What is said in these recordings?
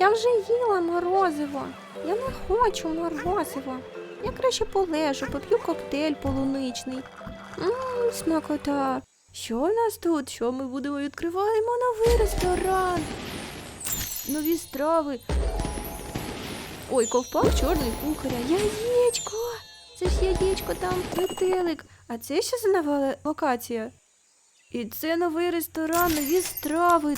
Я вже їла морозиво. Я не хочу морозиво. Я краще полежу, поп'ю коктейль полуничний. Ммм, смакота. Що в нас тут? Що ми будемо відкриваємо новий ресторан? Нові страви. Ой, ковпак чорний кухаря. Яєчко. Це ж яєчко там метелик. А це що за нова локація? І це новий ресторан, нові страви.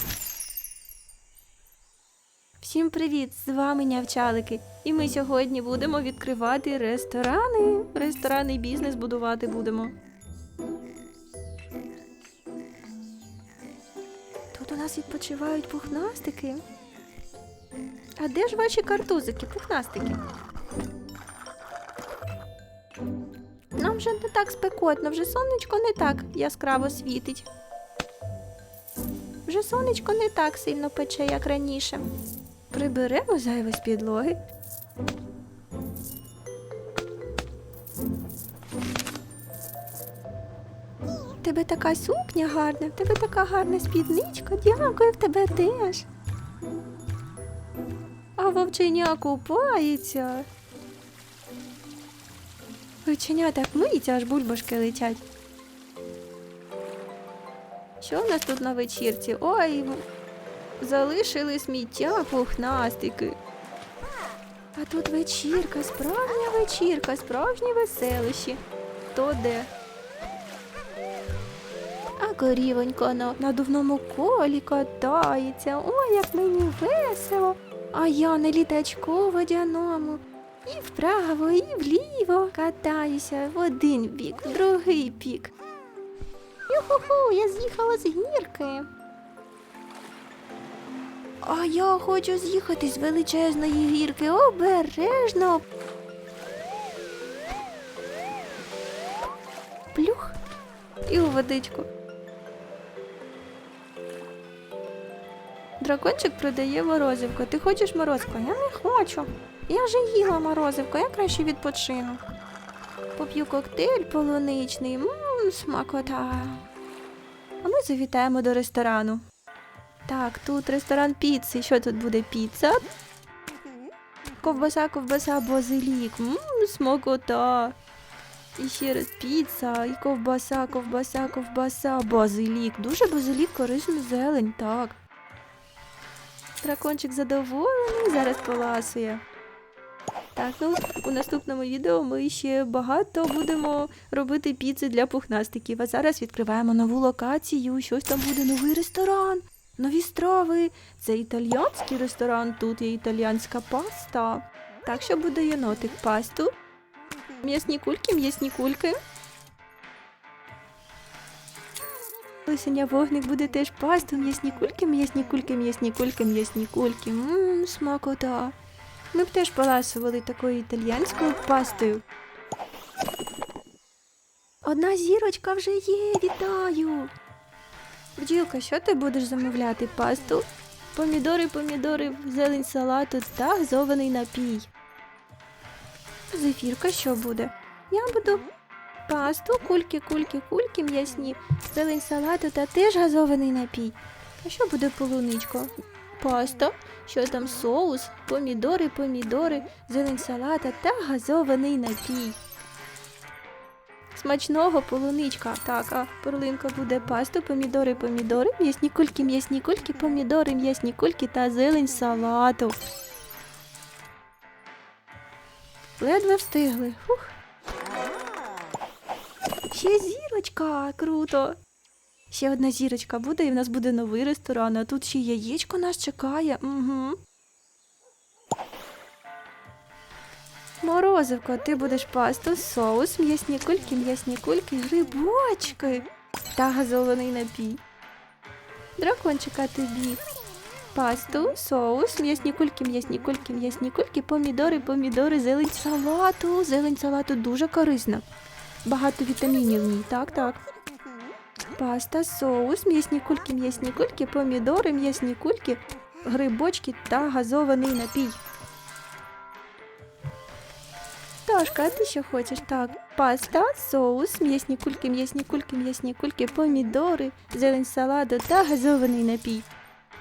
Всім привіт! З вами Нявчалики. І ми сьогодні будемо відкривати ресторани. Ресторанний бізнес будувати будемо. Тут у нас відпочивають пухнастики. А де ж ваші картузики, пухнастики? Нам вже не так спекотно, вже сонечко не так яскраво світить. Вже сонечко не так сильно пече, як раніше. Приберемо зайве з підлоги. Тебе така сукня гарна, в тебе така гарна спідничка. Дякую, в тебе теж. А вовченя купається. Вовченя так миється, аж бульбашки летять. Що в нас тут на вечірці? Ой, залишили сміття пухнастики. А тут вечірка, справжня вечірка, справжні веселищі. То де? А корівонька на надувному колі катається. Ой, як мені весело. А я на літачку водяному. І вправо, і вліво катаюся в один бік, в другий бік. Юху, я з'їхала з гірки. А я хочу з'їхати з величезної гірки обережно. Плюх і у водичку. Дракончик продає морозивко. Ти хочеш морозивко? Я не хочу. Я вже їла морозивко, я краще відпочину. Поп'ю коктейль полуничний. Мм, смакота. А ми завітаємо до ресторану. Так, тут ресторан піци. Що тут буде піца? Ковбаса, ковбаса, базилік. Мм, смакота. І ще раз піца, і ковбаса, ковбаса, ковбаса, базилік. Дуже базилік, корисна зелень, так. Дракончик задоволений, зараз поласує. Так, ну у наступному відео ми ще багато будемо робити піци для пухнастиків. А зараз відкриваємо нову локацію. Щось там буде новий ресторан, нові страви. Це італійський ресторан, тут є італійська паста. Так що буде єнотик пасту. М'ясні кульки, м'ясні кульки. Лисеня вогник буде теж пасту, м'ясні кульки, м'ясні кульки, м'ясні кульки, м'ясні кульки. Ммм, смакота. Ми б теж поласували такою італійською пастою. Одна зірочка вже є, вітаю. Бджілка, що ти будеш замовляти? Пасту? Помідори, помідори, зелень салату та газований напій. Зефірка, що буде? Я буду пасту, кульки, кульки, кульки, м'ясні, зелень салату та теж газований напій. А що буде полуничко? Паста, що там соус, помідори, помідори, зелень салата та газований напій. Смачного полуничка. Так, а перлинка буде пасту, помідори, помідори, м'ясні кульки, м'ясні кульки, помідори, м'ясні кульки та зелень салату. Ледве встигли. Фух. Ще зірочка, круто. Ще одна зірочка буде, і в нас буде новий ресторан, а тут ще яєчко нас чекає. Угу. Морозивко, ти будеш пасту, соус, м'ясні кульки, м'ясні кульки, грибочки та газований напій. Дракончика тобі. Пасту, соус, м'ясні кульки, м'ясні кульки, м'ясні кульки, помідори, помідори, зелень салату. Зелень салату дуже корисна. Багато вітамінів в ній, так, так. Паста, соус, м'ясні кульки, м'ясні кульки, помідори, м'ясні кульки, грибочки та газований напій. Ташка, а ти що хочеш? Так, паста, соус, м'ясні кульки, м'ясні кульки, м'ясні кульки, помідори, зелень салату та газований напій.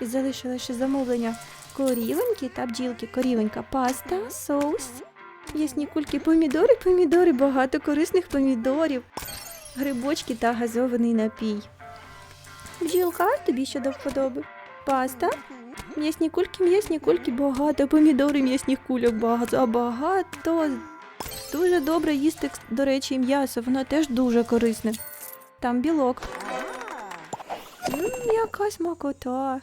І залишилося ще замовлення. корівоньки та бджілки. Корівонька, паста, соус, м'ясні кульки, помідори, помідори, багато корисних помідорів, грибочки та газований напій. Бджілка, тобі що до вподоби? Паста, м'ясні кульки, м'ясні кульки, багато помідори, м'ясних кульок, багато, багато. Дуже добре їсти, до речі, м'ясо, воно теж дуже корисне. Там білок. М, яка смакота.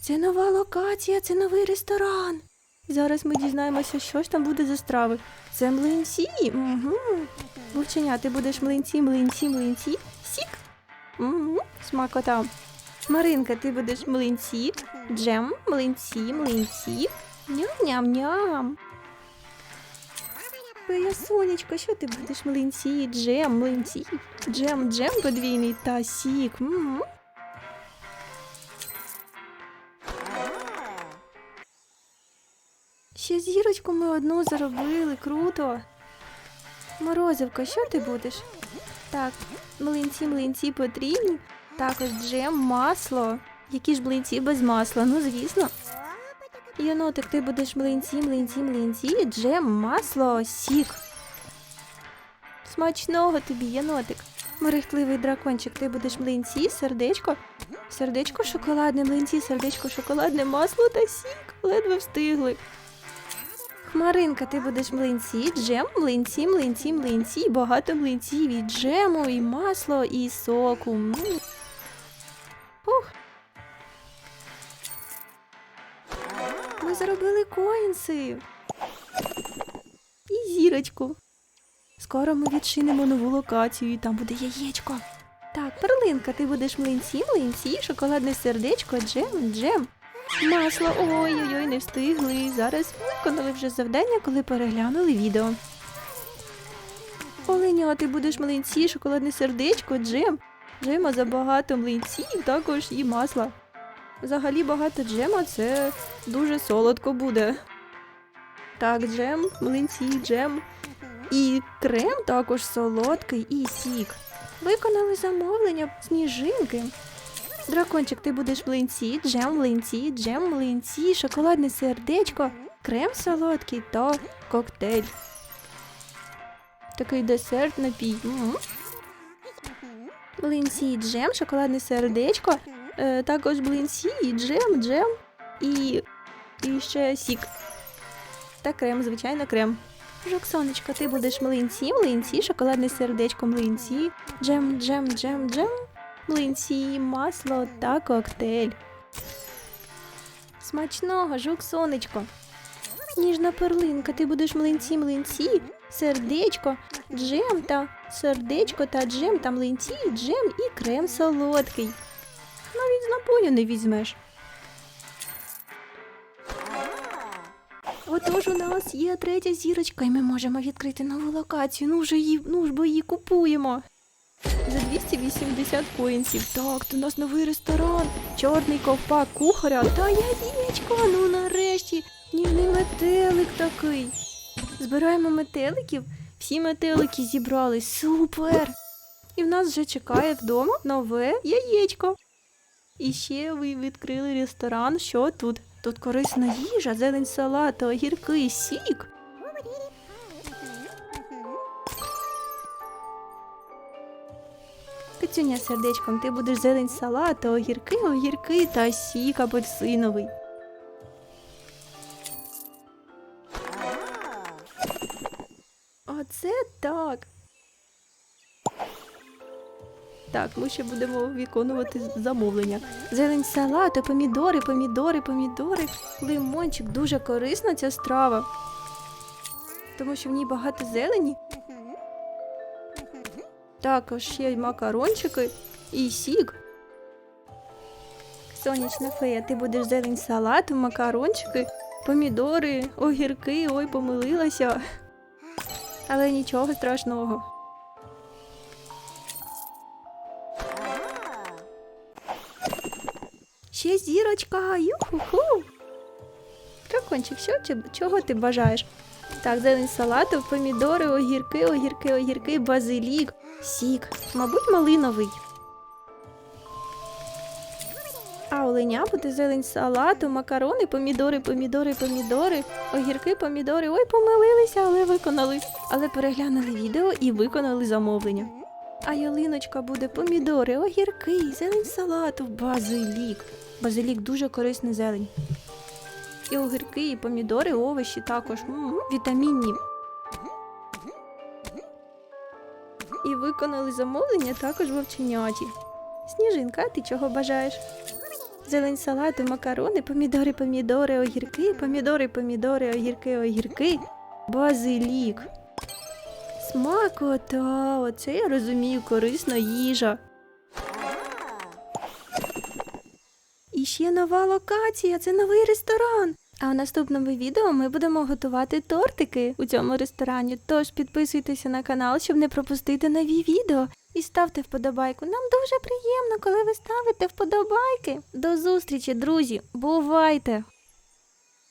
Це нова локація, це новий ресторан. Зараз ми дізнаємося, що ж там буде за страви. Це млинці. Угу. Ти будеш млинці, млинці, млинці. Сік. Угу. Смакота. Маринка, ти будеш млинці, джем, млинці, млинці. Ням-ням-ням. Твоя сонечко, що ти будеш млинці, джем, млинці, джем, джем подвійний та сік. М. Ще зірочку ми одну заробили, круто. Морозивка, що ти будеш? Так, млинці, млинці потрібні. Також джем, масло. Які ж млинці без масла? Ну, звісно. Єнотик, ти будеш млинці, млинці, млинці, джем, масло, сік. Смачного тобі, єнотик. Мерехтливий дракончик, ти будеш млинці, сердечко. Сердечко шоколадне, млинці, сердечко шоколадне, масло та сік. Ледве встигли. Хмаринка, ти будеш млинці, джем, млинці, млинці, млинці, багато млинців, і джему, і масло, і соку. Ух. Заробили коїнси. І зірочку. Скоро ми відчинимо нову локацію, і там буде яєчко. Так, перлинка, ти будеш млинці, млинці, шоколадне сердечко, джем, джем. Масло, ой-ой-ой, не встигли. Зараз виконали вже завдання, коли переглянули відео. Оленя, ти будеш млинці, шоколадне сердечко, джем. Джема забагато млинців, також і масла. Взагалі багато джема це дуже солодко буде. Так, джем, млинці, джем. І крем також солодкий і сік. Виконали замовлення сніжинки. Дракончик, ти будеш млинці, джем млинці, джем млинці, шоколадне сердечко, крем солодкий та коктейль. Такий десерт напій. Млинці, джем, шоколадне сердечко, також млинці, і джем, джем і, і ще сік. Та крем, звичайно, крем. Жоксонечко, ти будеш млинці, млинці, шоколадне сердечко, млинці, джем, джем, джем, джем, млинці, масло та коктейль. Смачного, жук сонечко. Ніжна перлинка, ти будеш млинці, млинці, сердечко, джем та сердечко та джем та млинці, джем і крем солодкий. Навіть з напою не візьмеш. Отож у нас є третя зірочка, і ми можемо відкрити нову локацію. Ну вже її, ну ж бо її купуємо. За 280 коїнсів. Так, то у нас новий ресторан, чорний ковпак кухаря та яєчко. Ну нарешті ніжний метелик такий. Збираємо метеликів, всі метелики зібрали. Супер! І в нас вже чекає вдома нове яєчко. І ще ви відкрили ресторан. Що тут? Тут корисна їжа, зелень салату, огірки, сік. Кицюня сердечком, ти будеш зелень салату, огірки, огірки та сік апельсиновий. Оце так. Так, ми ще будемо виконувати замовлення. Зелень салату, помідори, помідори, помідори, лимончик. Дуже корисна ця страва. Тому що в ній багато зелені. Також ще й макарончики і сік. Сонячна фея, ти будеш зелень салату, макарончики, помідори, огірки, ой, помилилася. Але нічого страшного. Ще зірочка, юху-ху. Дракончик, що, чого ти бажаєш? Так, зелень салату, помідори, огірки, огірки, огірки, базилік, сік, мабуть, малиновий. А замовлення, буде зелень салату, макарони, помідори, помідори, помідори, огірки, помідори. Ой, помилилися, але виконали. Але переглянули відео і виконали замовлення. А ялиночка буде помідори, огірки, зелень салату, базилік. Базилік дуже корисна зелень. І огірки, і помідори, і овочі також. м вітамінні. І виконали замовлення також вовченяті. Сніжинка, ти чого бажаєш? Зелень салату, макарони, помідори, помідори, огірки, помідори, помідори, огірки, огірки, базилік. Смакота, оце я розумію, корисна їжа. Ще нова локація, це новий ресторан. А у наступному відео ми будемо готувати тортики у цьому ресторані. Тож підписуйтеся на канал, щоб не пропустити нові відео. І ставте вподобайку. Нам дуже приємно, коли ви ставите вподобайки. До зустрічі, друзі! Бувайте!